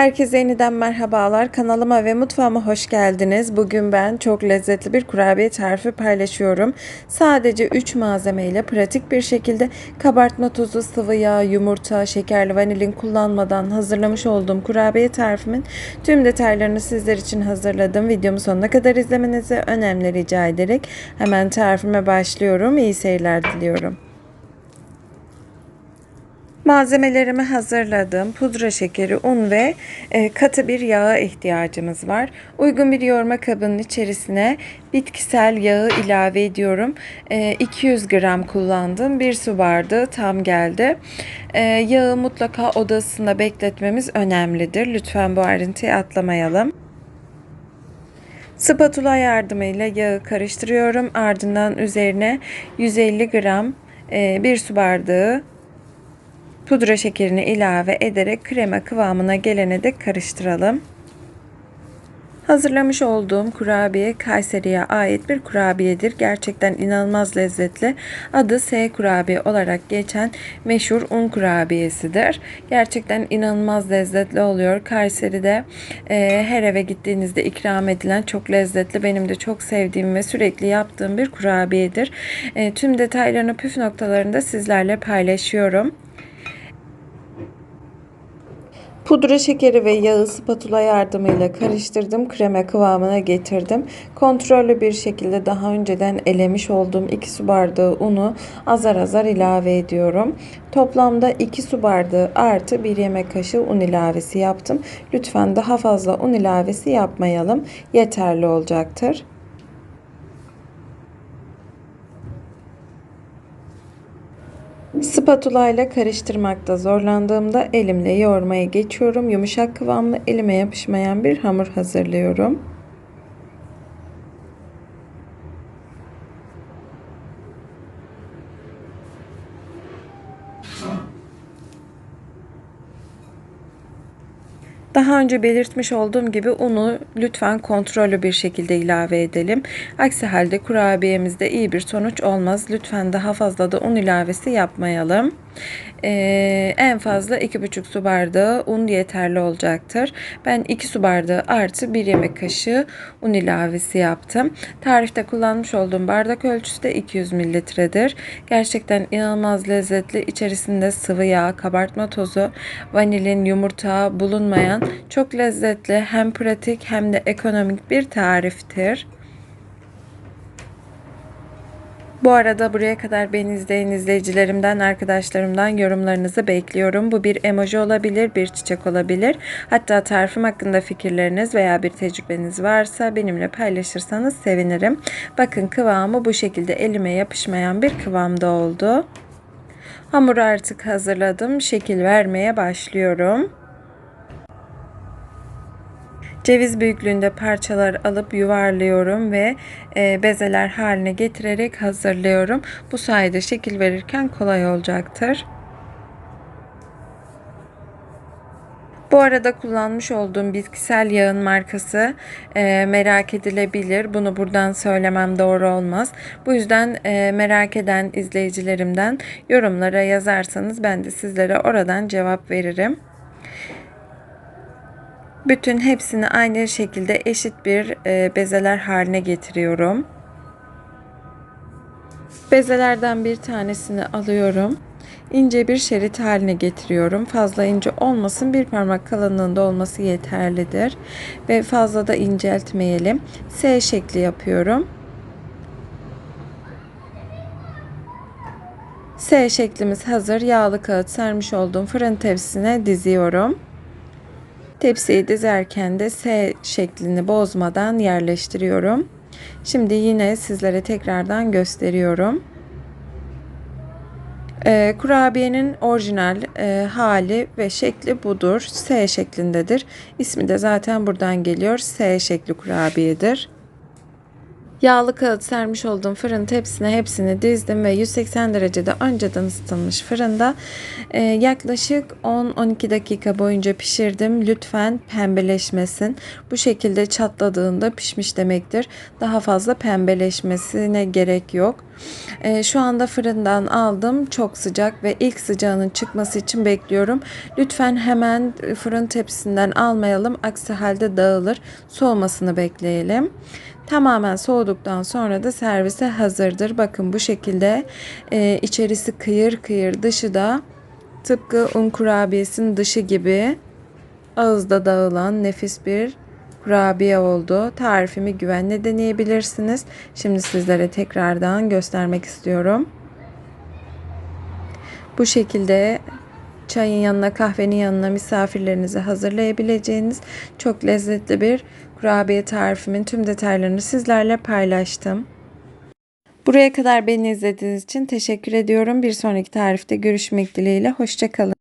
Herkese yeniden merhabalar. Kanalıma ve mutfağıma hoş geldiniz. Bugün ben çok lezzetli bir kurabiye tarifi paylaşıyorum. Sadece 3 malzemeyle pratik bir şekilde kabartma tozu, sıvı yağ, yumurta, şekerli vanilin kullanmadan hazırlamış olduğum kurabiye tarifimin tüm detaylarını sizler için hazırladım. Videomu sonuna kadar izlemenizi önemli rica ederek hemen tarifime başlıyorum. İyi seyirler diliyorum. Malzemelerimi hazırladım. Pudra şekeri, un ve e, katı bir yağa ihtiyacımız var. Uygun bir yoğurma kabının içerisine bitkisel yağı ilave ediyorum. E, 200 gram kullandım. Bir su bardağı tam geldi. E, yağı mutlaka odasında bekletmemiz önemlidir. Lütfen bu ayrıntıyı atlamayalım. Spatula yardımıyla yağı karıştırıyorum. Ardından üzerine 150 gram e, bir su bardağı pudra şekerini ilave ederek krema kıvamına gelene dek karıştıralım. Hazırlamış olduğum kurabiye Kayseri'ye ait bir kurabiyedir. Gerçekten inanılmaz lezzetli. Adı S kurabiye olarak geçen meşhur un kurabiyesidir. Gerçekten inanılmaz lezzetli oluyor. Kayseri'de e, her eve gittiğinizde ikram edilen çok lezzetli, benim de çok sevdiğim ve sürekli yaptığım bir kurabiyedir. E, tüm detaylarını püf noktalarını da sizlerle paylaşıyorum. Pudra şekeri ve yağı spatula yardımıyla karıştırdım. Krema kıvamına getirdim. Kontrollü bir şekilde daha önceden elemiş olduğum 2 su bardağı unu azar azar ilave ediyorum. Toplamda 2 su bardağı artı 1 yemek kaşığı un ilavesi yaptım. Lütfen daha fazla un ilavesi yapmayalım. Yeterli olacaktır. Spatula ile karıştırmakta zorlandığımda elimle yoğurmaya geçiyorum. Yumuşak kıvamlı elime yapışmayan bir hamur hazırlıyorum. Daha önce belirtmiş olduğum gibi unu lütfen kontrollü bir şekilde ilave edelim. Aksi halde kurabiyemizde iyi bir sonuç olmaz. Lütfen daha fazla da un ilavesi yapmayalım. Ee, en fazla 2,5 su bardağı un yeterli olacaktır. Ben 2 su bardağı artı 1 yemek kaşığı un ilavesi yaptım. Tarifte kullanmış olduğum bardak ölçüsü de 200 mililitredir. Gerçekten inanılmaz lezzetli. İçerisinde sıvı yağ, kabartma tozu, vanilin, yumurta bulunmayan çok lezzetli hem pratik hem de ekonomik bir tariftir. Bu arada buraya kadar beni izleyen izleyicilerimden, arkadaşlarımdan yorumlarınızı bekliyorum. Bu bir emoji olabilir, bir çiçek olabilir. Hatta tarifim hakkında fikirleriniz veya bir tecrübeniz varsa benimle paylaşırsanız sevinirim. Bakın kıvamı bu şekilde elime yapışmayan bir kıvamda oldu. Hamuru artık hazırladım. Şekil vermeye başlıyorum. Ceviz büyüklüğünde parçalar alıp yuvarlıyorum ve e, bezeler haline getirerek hazırlıyorum. Bu sayede şekil verirken kolay olacaktır. Bu arada kullanmış olduğum bitkisel yağın markası e, merak edilebilir. Bunu buradan söylemem doğru olmaz. Bu yüzden e, merak eden izleyicilerimden yorumlara yazarsanız ben de sizlere oradan cevap veririm. Bütün hepsini aynı şekilde eşit bir e, bezeler haline getiriyorum. Bezelerden bir tanesini alıyorum. İnce bir şerit haline getiriyorum. Fazla ince olmasın. Bir parmak kalınlığında olması yeterlidir. Ve fazla da inceltmeyelim. S şekli yapıyorum. S şeklimiz hazır. Yağlı kağıt sermiş olduğum fırın tepsisine diziyorum. Tepsiyi dizerken de S şeklini bozmadan yerleştiriyorum. Şimdi yine sizlere tekrardan gösteriyorum. E, kurabiyenin orijinal e, hali ve şekli budur. S şeklindedir. İsmi de zaten buradan geliyor. S şekli kurabiyedir. Yağlı kağıt sermiş olduğum fırın tepsisine hepsini dizdim ve 180 derecede önceden ısıtılmış fırında e, yaklaşık 10-12 dakika boyunca pişirdim. Lütfen pembeleşmesin. Bu şekilde çatladığında pişmiş demektir. Daha fazla pembeleşmesine gerek yok. E, şu anda fırından aldım. Çok sıcak ve ilk sıcağının çıkması için bekliyorum. Lütfen hemen fırın tepsisinden almayalım. Aksi halde dağılır. Soğumasını bekleyelim. Tamamen soğuduktan sonra da servise hazırdır. Bakın bu şekilde e, içerisi kıyır kıyır dışı da tıpkı un kurabiyesinin dışı gibi ağızda dağılan nefis bir kurabiye oldu. Tarifimi güvenle deneyebilirsiniz. Şimdi sizlere tekrardan göstermek istiyorum. Bu şekilde çayın yanına, kahvenin yanına misafirlerinize hazırlayabileceğiniz çok lezzetli bir kurabiye tarifimin tüm detaylarını sizlerle paylaştım. Buraya kadar beni izlediğiniz için teşekkür ediyorum. Bir sonraki tarifte görüşmek dileğiyle. Hoşçakalın.